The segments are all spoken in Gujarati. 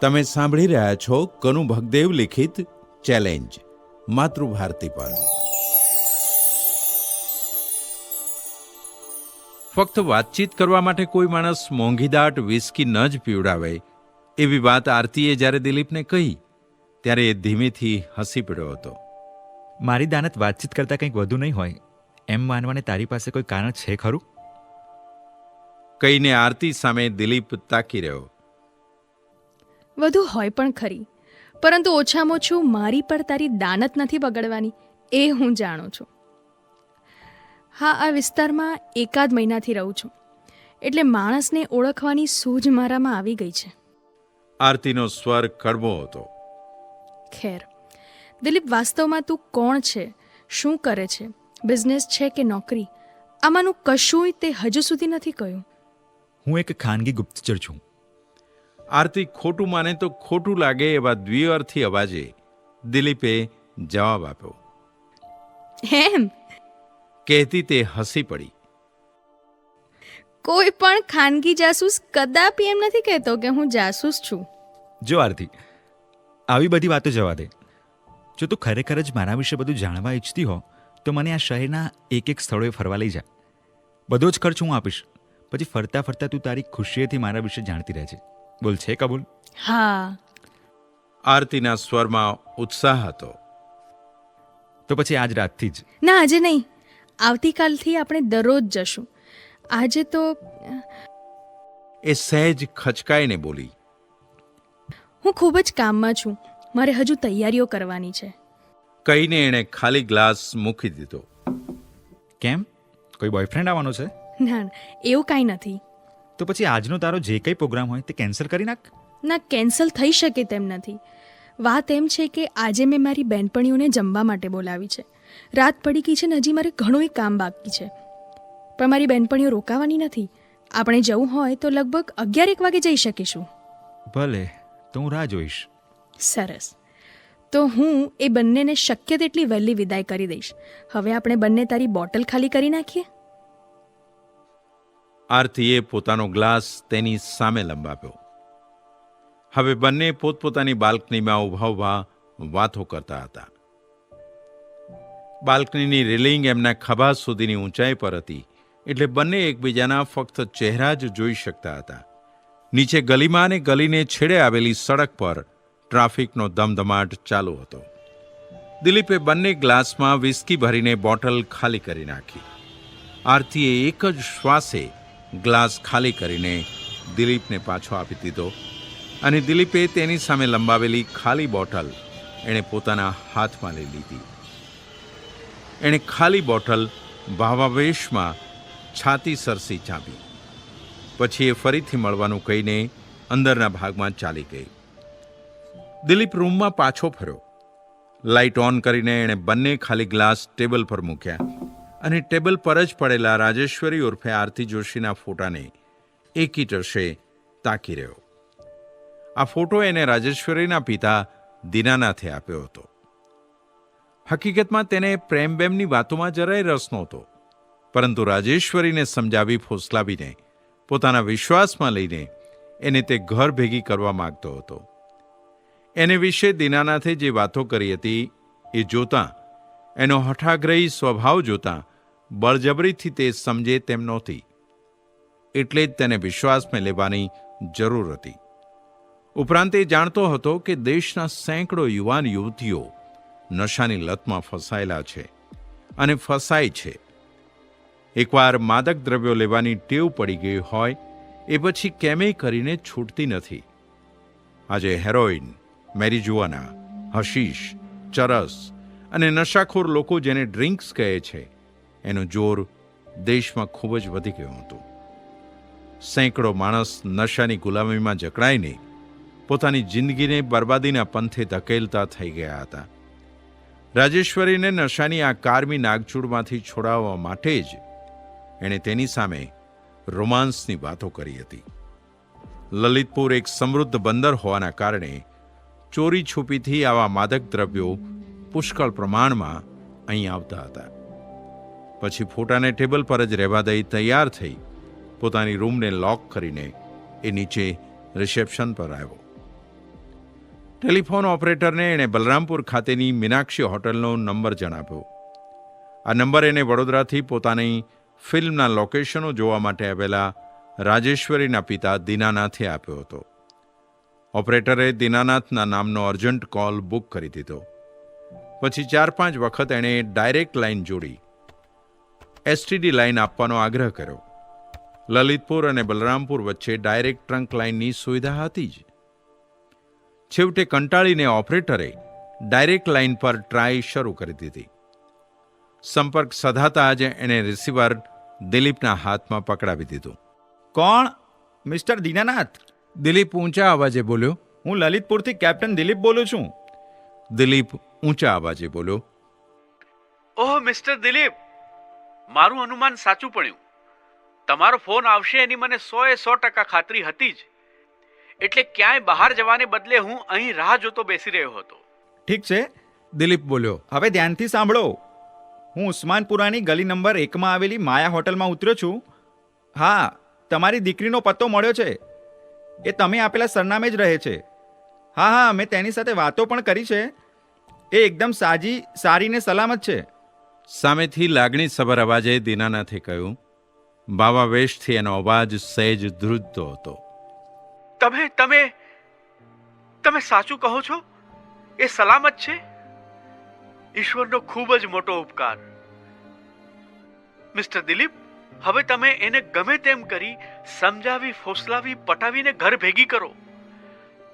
તમે સાંભળી રહ્યા છો કનુ ભગદેવ લિખિત ચેલેન્જ માતૃભારતી પર. ફક્ત વાતચીત કરવા માટે કોઈ માણસ મોંઘીદાટ વિસ્કી ન જ પીવડાવે. એવી વાત આરતીએ જ્યારે દિલીપને કહી ત્યારે એ ધીમેથી હસી પડ્યો હતો. મારી દાનત વાતચીત કરતાં કંઈક વધુ નહીં હોય. એમ માનવાને તારી પાસે કોઈ કારણ છે ખરું? કહીને આરતી સામે દિલીપ તાકી રહ્યો. વધુ હોય પણ ખરી. પરંતુ ઓછામાં ઓછું મારી પર તારી દાનત નથી બગડવાની એ હું જાણું છું. હા આ વિસ્તારમાં એકાદ મહિનાથી રહું છું. એટલે માણસને ઓળખવાની સૂઝ મારામાં આવી ગઈ છે. આરતીનો સ્વર કડવો હતો. ખેર દિલીપ વાસ્તવમાં તું કોણ છે? શું કરે છે? બિઝનેસ છે કે નોકરી? આમાંનું કશુંય તે હજુ સુધી નથી કહ્યું. હું એક ખાનગી ગુપ્તચર છું. આરતી ખોટું માને તો ખોટું લાગે એવા દ્વિઅર્થી અવાજે દિલીપે જવાબ આપ્યો. એમ કહેતી તે હસી પડી. કોઈ પણ ખાનગી જાસૂસ કદાપી એમ નથી કહેતો કે હું જાસૂસ છું. જો આરતી આવી બધી વાતો જવા દે. જો તું ખરેખર જ મારા વિશે બધું જાણવા ઈચ્છતી હો તો મને આ શહેરના એક એક સ્થળોએ ફરવા લઈ જા. બધો જ ખર્ચ હું આપીશ. પછી ફરતા ફરતા તું તારી ખુશીએથી મારા વિશે જાણતી રહેજે. બોલ છે કબૂલ. હા. આરતીના સ્વરમાં ઉત્સાહ હતો. તો પછી આજ રાતથી જ. ના આજે નહીં. આવતીકાલથી આપણે દરરોજ જશું. આજે તો એ સહેજ ખચકાઈને બોલી. હું ખૂબ જ કામમાં છું. મારે હજુ તૈયારીઓ કરવાની છે. કહીને એણે ખાલી ગ્લાસ મૂકી દીધો. કેમ? કોઈ બોયફ્રેન્ડ આવવાનો છે? ના ના, એવું કાંઈ નથી. તો પછી આજનો તારો જે કંઈ પ્રોગ્રામ હોય તે કેન્સલ કરી નાખ? ના કેન્સલ થઈ શકે તેમ નથી. વાત એમ છે કે આજે મેં મારી બહેનપણીઓને જમવા માટે બોલાવી છે. રાત પડી ગઈ છે ને હજી મારે ઘણુંય કામ બાકી છે. પણ મારી બહેનપણીઓ રોકાવાની નથી. આપણે જવું હોય તો લગભગ અગિયાર એક વાગે જઈ શકીશું. ભલે તો હું રાહ જોઈશ. સરસ. તો હું એ બંનેને શક્ય તેટલી વહેલી વિદાય કરી દઈશ. હવે આપણે બંને તારી બોટલ ખાલી કરી નાખીએ? આરતીએ પોતાનો ગ્લાસ તેની સામે લંબાવ્યો. હવે બંને પોતપોતાની બાલ્કનીમાં ઊભા ઊભા વાતો કરતા હતા. બાલ્કનીની રેલિંગ એમના ખભા સુધીની ઊંચાઈ પર હતી, એટલે બંને એકબીજાના ફક્ત ચહેરા જ જોઈ શકતા હતા. નીચે ગલીમાં અને ગલીને છેડે આવેલી સડક પર ટ્રાફિકનો ધમધમાટ ચાલુ હતો. દિલીપે બંને ગ્લાસમાં વિસ્કી ભરીને બોટલ ખાલી કરી નાખી. આરતીએ એક જ શ્વાસે ગ્લાસ ખાલી કરીને દિલીપને પાછો આપી દીધો. અને દિલીપે તેની સામે લંબાવેલી ખાલી બોટલ એણે પોતાના હાથમાં લઈ લીધી. એણે ખાલી બોટલ ભાવાવેશમાં છાતી સરસી ચાંપી. પછી એ ફરીથી મળવાનું કહીને અંદરના ભાગમાં ચાલી ગઈ. દિલીપ રૂમમાં પાછો ફર્યો. લાઇટ ઓન કરીને એણે બંને ખાલી ગ્લાસ ટેબલ પર મૂક્યા. અને ટેબલ પર જ પડેલા રાજેશ્વરી ઉર્ફે આરતી જોશીના ફોટાને એકીટશે તાકી રહ્યો. આ ફોટો એને રાજેશ્વરીના પિતા દીનાનાથે આપ્યો હતો. હકીકતમાં તેને પ્રેમબેમની વાતોમાં જરાય રસ નહોતો, પરંતુ રાજેશ્વરીને સમજાવી ફોસલાવીને પોતાના વિશ્વાસમાં લઈને એને તે ઘર ભેગી કરવા માંગતો હતો. એને વિશે દીનાનાથે જે વાતો કરી હતી એ જોતાં, એનો હઠાગ્રહી સ્વભાવ જોતાં બળજબરીથી તે સમજે તેમ નહોતી. એટલે જ તેને વિશ્વાસમાં લેવાની જરૂર હતી. ઉપરાંત એ જાણતો હતો કે દેશના સેંકડો યુવાન યુવતીઓ નશાની લતમાં ફસાયેલા છે અને ફસાય છે. એકવાર માદક દ્રવ્યો લેવાની ટેવ પડી ગઈ હોય, એ પછી કેમેય કરીને છૂટતી નથી. આજે હેરોઇન મેરીજુઆના, હશીશ, ચરસ અને નશાખોર લોકો જેને ડ્રિંક્સ કહે છે એનું જોર દેશમાં ખૂબ જ વધી ગયું હતું. સેંકડો માણસ નશાની ગુલામીમાં જકડાઈને પોતાની જિંદગીને બરબાદીના પંથે ધકેલતા થઈ ગયા હતા. રાજેશ્વરીને નશાની આ કારમી નાગચૂડમાંથી છોડાવવા માટે જ એણે તેની સામે રોમાન્સની વાતો કરી હતી. લલિતપુર એક સમૃદ્ધ બંદર હોવાના કારણે ચોરી છુપીથી આવા માદક દ્રવ્યો પુષ્કળ પ્રમાણમાં અહીં આવતા હતા. પછી ફોટાને ટેબલ પર જ રહેવા દઈ તૈયાર થઈ પોતાની રૂમને લોક કરીને એ નીચે રિસેપ્શન પર આવ્યો. ટેલિફોન ઓપરેટરને એણે બલરામપુર ખાતેની મીનાક્ષી હોટલનો નંબર જણાવ્યો. આ નંબર એને વડોદરાથી પોતાની ફિલ્મના લોકેશનો જોવા માટે આવેલા રાજેશ્વરીના પિતા દીનાનાથે આપ્યો હતો. ઓપરેટરે દીનાનાથના નામનો અર્જન્ટ કોલ બુક કરી દીધો. પછી ચાર પાંચ વખત એણે ડાયરેક્ટ લાઈન જોડી એસટીડી લાઇન આપવાનો આગ્રહ કર્યો. લલિતપુર અને બલરામપુર વચ્ચે ડાયરેક્ટ ટ્રંક લાઇનની સુવિધા હતી જ. છેવટે કંટાળીને ઓપરેટરે ડાયરેક્ટ લાઇન પર ટ્રાય શરૂ કરી દીધી. સંપર્ક સધાતા જ એણે રિસીવર દિલીપના હાથમાં પકડાવી દીધું. કોણ? મિસ્ટર દીનાનાથ? દિલીપ ઊંચા અવાજે બોલ્યો. હું લલિતપુરથી કેપ્ટન દિલીપ બોલું છું. દિલીપ ઊંચા અવાજે બોલ્યો. Oh Mister Dilip! મારું અનુમાન સાચું પડ્યું. તમારો ફોન આવશે એની મને સો એ સો ટકા ખાતરી હતી જ. એટલે ક્યાંય બહાર જવાને બદલે હું અહીં રાહ જોતો બેસી રહ્યો હતો. ઠીક છે, દિલીપ બોલ્યો. હવે ધ્યાનથી સાંભળો. હું ઉસ્માનપુરાની ગલી નંબર એકમાં આવેલી માયા હોટલમાં ઉતર્યો છું. હા, તમારી દીકરીનો પત્તો મળ્યો છે. એ તમે આપેલા સરનામે જ રહે છે. હા હા, મેં તેની સાથે વાતો પણ કરી છે. એ એકદમ સાજી સારી ને સલામત છે. સામેથી લાગણી સભર અવાજે દીનાનાથે કહ્યું ભાવાવેશથી એનો અવાજ સહેજ ધ્રુજતો હતો. તમે તમે તમે સાચું કહો છો? એ સલામત છે? ઈશ્વરનો ખૂબ જ મોટો ઉપકાર. મિસ્ટર દિલીપ હવે તમે એને ગમે તેમ કરી સમજાવી ફોસલાવી પટાવીને ઘર ભેગી કરો.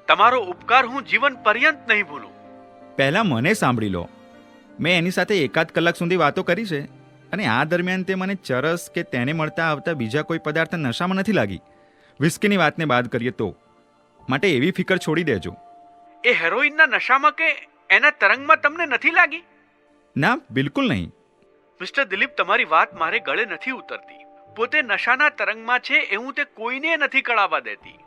તમારો ઉપકાર હું જીવન પર્યંત નહીં ભૂલું. પહેલાં મને સાંભળી લો. મેં એની સાથે એકાદ કલાક સુધી વાતો કરી છે અને આ દરમિયાન તે મને ચરસ કે તેને મળતા આવતા બીજા કોઈ પદાર્થ નશામાં નથી લાગી. વિસ્કીની વાતને બાદ કરીએ તો. માટે એવી ફિકર છોડી દેજો. એ હેરોઇનના નશામાં કે એના તરંગમાં તમને નથી લાગી? ના બિલકુલ નહીં. મિસ્ટર દિલીપ તમારી વાત મારે ગળે નથી ઉતરતી. પોતે નશાના તરંગમાં છે એવું તે કોઈને નથી કળાવવા દેતી.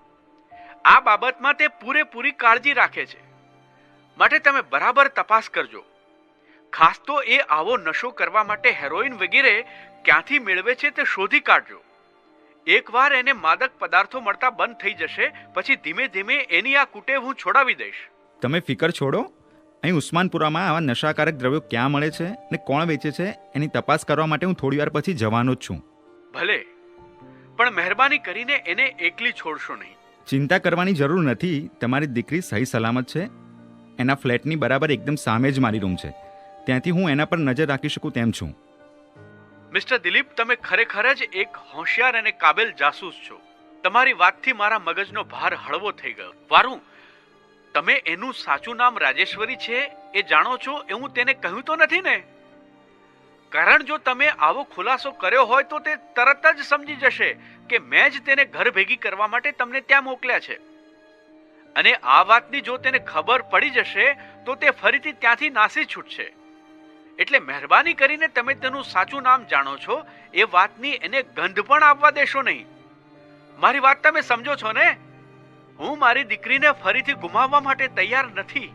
આ બાબતમાં તે પૂરેપૂરી કાળજી રાખે છે. માટે તમે બરાબર તપાસ કરજો. ખાસ તો એ આવો નશો કરવા માટે હેરોઇન વગેરે ક્યાંથી મેળવે છે તે શોધી કાઢજો. એકવાર એને માદક પદાર્થો મળતા બંધ થઈ જશે પછી ધીમે ધીમે એની આ કુટેવ હું છોડાવી દઈશ. તમે ફિકર છોડો. અહીં ઉસ્માનપુરામાં આવા નશાકારક દ્રવ્યો ક્યાં મળે છે ને કોણ વેચે છે એની તપાસ કરવા માટે હું થોડી વાર પછી જવાનો જ છું. ભલે. પણ મહેરબાની કરીને એને એકલી છોડશો નહીં. ચિંતા કરવાની જરૂર નથી. તમારી દીકરી સહી સલામત છે. એના ફ્લેટની બરાબર એકદમ સામે જ મારી રૂમ છે. ત્યાંથી હું એના પર નજર રાખી શકું તેમ છું. મિસ્ટર દિલીપ, તમે ખરેખર જ એક હોશિયાર અને કાબેલ જાસૂસ છો. તમારી વાતથી મારા મગજનો ભાર હળવો થઈ ગયો. વારું, તમે એનું સાચું નામ રાજેશ્વરી છે એ જાણો છો એ હું તેને કહ્યું તો નથી ને? કારણ જો તમે આવો ખુલાસો કર્યો હોય તો તે તરત જ સમજી જશે કે મેં જ તેને ઘર ભેગી કરવા માટે તમને ત્યાં મોકલ્યા છે. અને આ વાતની જો તેને ખબર પડી જશે તો તે ફરીથી ત્યાંથી નાસી છૂટશે. એટલે મહેરબાની કરીને તમે તેનું સાચું નામ જાણો છો. એ વાતની એને ગંધ પણ આપવા દેશો નહીં. મારી વાત તમે સમજો છો ને? હું મારી દીકરીને ફરીથી ગુમાવવા માટે તૈયાર નથી.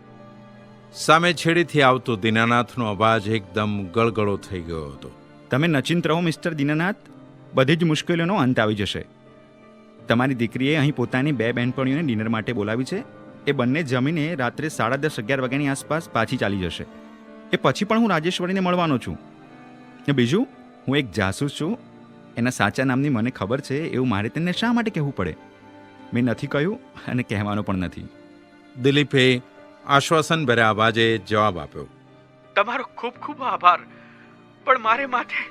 સામે છેડીથી આવતો દીનાનાથનો અવાજ એકદમ ગળગળો થઈ ગયો હતો. તમે નચિંત રહો મિસ્ટર દીનાનાથ. બધી જ મુશ્કેલીઓનો અંત આવી જશે. તમારી દીકરીએ અહીં પોતાની બે બહેનપણીઓને ડિનર માટે બોલાવી છે. એ બંને જમીને રાત્રે સાડા દસ અગિયાર વાગ્યાની આસપાસ પાછી ચાલી જશે. એ પછી પણ હું રાજેશ્વરીને મળવાનો છું. ને બીજું હું એક જાસૂસ છું. એના સાચા નામની મને ખબર છે એવું મારે તેને શા માટે કહેવું પડે? મેં નથી કહ્યું અને કહેવાનો પણ નથી. દિલીપે આશ્વાસન ભર્યા અવાજે જવાબ આપ્યો. તમારો ખૂબ ખૂબ આભાર પણ મારે માથે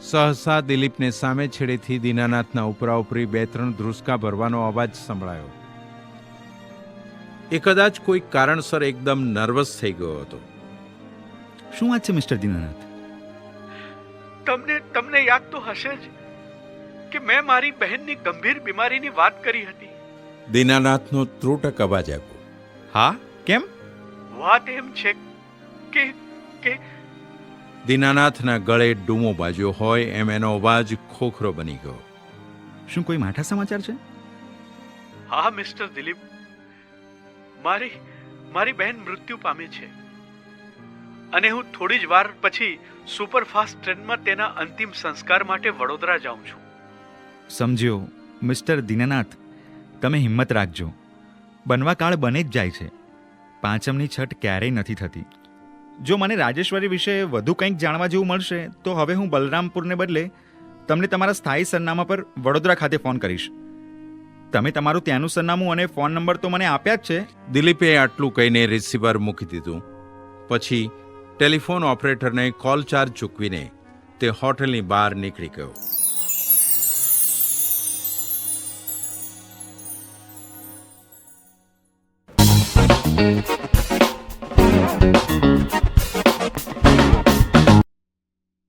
સહસા દિલીપને સામે છેડેથી દીનાનાથના ઉપરા ઉપરી બે ત્રણ ધ્રુસકા ભરવાનો અવાજ સંભળાયો. એ કદાચ કોઈ કારણસર એકદમ નર્વસ થઈ ગયો હતો. શું વાત છે મિસ્ટર દીનાનાથ? તમને તમને યાદ તો હશે જ કે મેં મારી બહેનની ગંભીર બીમારીની વાત કરી હતી. દીનાનાથનો ત્રુટક અવાજ આવ્યો. હા? કેમ? વાત એમ છે કે કે દીનાનાથના ગળે ડૂમો બાજ્યો હોય એમ એનો અવાજ ખોખરો બની ગયો. શું કોઈ માઠા સમાચાર છે? હા મિસ્ટર દિલીપ. મારી મારી બહેન મૃત્યુ પામી છે. અને હું થોડી જ વાર પછી સુપરફાસ્ટ ટ્રેનમાં તેના અંતિમ સંસ્કાર માટે વડોદરા જાઉં છું. સમજ્યો, મિસ્ટર દીનાનાથ, તમે હિંમત રાખજો. બનવા કાળ બને જ જાય છે. પાંચમની છઠ ક્યારેય નથી થતી. જો મને રાજેશ્વરી વિશે વધુ કંઈક જાણવા જેવું મળશે, તો હવે હું બલરામપુરને બદલે તમને તમારા સ્થાયી સરનામા પર વડોદરા ખાતે ફોન કરીશ. તમે તમારું ત્યાંનું સરનામું અને ફોન નંબર તો મને આપ્યા જ છે. દિલીપે આટલું કહીને રિસીવર મૂકી દીધું. પછી ટેલિફોન ઓપરેટરને કોલ ચાર્જ ચૂકવીને તે હોટલની બહાર નીકળી ગયો.